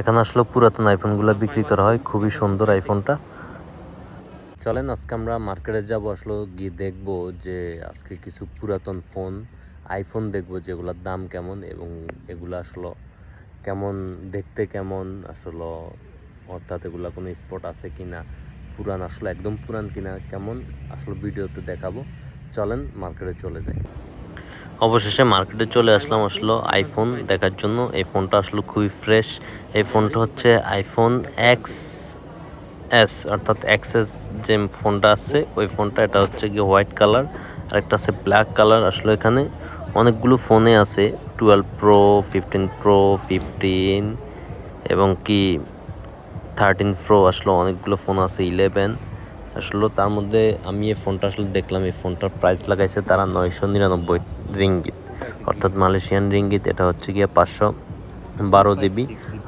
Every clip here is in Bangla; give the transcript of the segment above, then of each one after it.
এখানে আসলে পুরাতন আইফোনগুলো বিক্রি করা হয়। খুবই সুন্দর আইফোনটা চলেন, আজকে আমরা মার্কেটে যাব, আসলে গিয়ে দেখব যে আজকে কিছু পুরাতন ফোন আইফোন দেখব যেগুলোর দাম কেমন এবং এগুলো আসলে কেমন, দেখতে কেমন, আসলে অর্থাৎ এগুলো কোনো স্পট আছে কিনা, পুরান আসলে একদম পুরান কিনা, কেমন, আসলে ভিডিওতে দেখাবো। চলেন, মার্কেটে চলে যাই। অবশেষে মার্কেটে চলে আসলাম আসলো আইফোন দেখার জন্য। এই ফোনটা আসলো খুবই ফ্রেশ এই ফোনটা হচ্ছে আইফোন এক্স এস অর্থাৎ এক্সএস যে ফোনটা আছে, ওই ফোনটা, এটা হচ্ছে গিয়ে হোয়াইট কালার আর একটা আছে ব্ল্যাক কালার আসলে এখানে। অনেকগুলো ফোনে আছে twelve pro fifteen pro fifteen এবং কি থার্টিন প্রো আসলে, অনেকগুলো ফোন আছে ইলেভেন আসলে। তার মধ্যে আমি এই ফোনটা আসলে দেখলাম, এই ফোনটার প্রাইস লাগাইছে তারা নয়শো নিরানব্বই। রিঙ্গিত, অর্থাৎ মালয়েশিয়ান রিঙ্গিত, এটা হচ্ছে গিয়ে পাঁচশো বারো জিবি।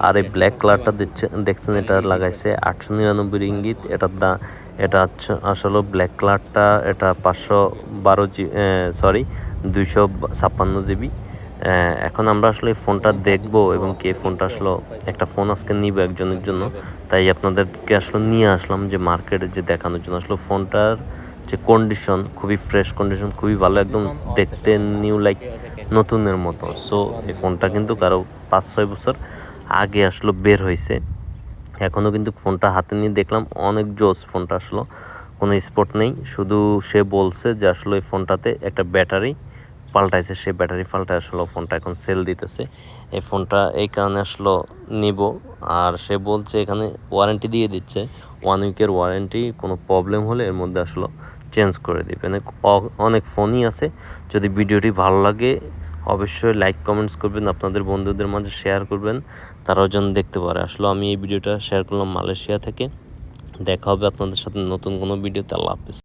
আর এই ব্ল্যাক কালারটা দেখছে দেখছেন এটা লাগাইছে আটশো নিরানব্বই রিঙ্গিত। এটার দা, এটা আসলে ব্ল্যাক কালারটা এটা পাঁচশো বারো জি সরি দুইশো ছাপ্পান্ন জিবি। এখন আমরা আসলে এই ফোনটা দেখব এবং কে ফোনটা আসলে একটা ফোন আজকে নিব একজনের জন্য। তাই আপনাদেরকে আসলে নিয়ে আসলাম যে মার্কেটে যে দেখানোর জন্য। আসলে ফোনটার যে কন্ডিশন খুবই ফ্রেশ কন্ডিশন খুবই ভালো একদম দেখতে নিউ লাইক নতুনের মতো। সো এই ফোনটা কিন্তু কারও পাঁচ ছয় বছর আগে আসলো বের হয়েছে। এখনও কিন্তু ফোনটা হাতে নিয়ে দেখলাম অনেক জোস ফোনটা আসলো। কোনো স্পট নেই শুধু সে বলছে যে আসলে এই ফোনটাতে একটা ব্যাটারি পাল্টাইছে সে ব্যাটারি পাল্টায় আসলে, ফোনটা এখন সেল দিতেছে। এই ফোনটা এই কারণে আসলো নিব। আর সে বলছে এখানে ওয়ারেন্টি দিয়ে দিচ্ছে। ওয়ান উইকের ওয়ারেন্টি কোনো প্রবলেম হলে এর মধ্যে আসলো চেঞ্জ করে দিবে। অনেক অনেক ফোনই আছে। যদি ভিডিওটি ভালো লাগে, অবশ্যই লাইক কমেন্টস করবেন, আপনাদের বন্ধুদের মাঝে শেয়ার করবেন। তারাও যেন দেখতে পারে। আসলে আমি এই ভিডিওটা শেয়ার করলাম মালয়েশিয়া থেকে। দেখা হবে আপনাদের সাথে নতুন কোনো ভিডিওতে। আল্লাহ হাফিজ।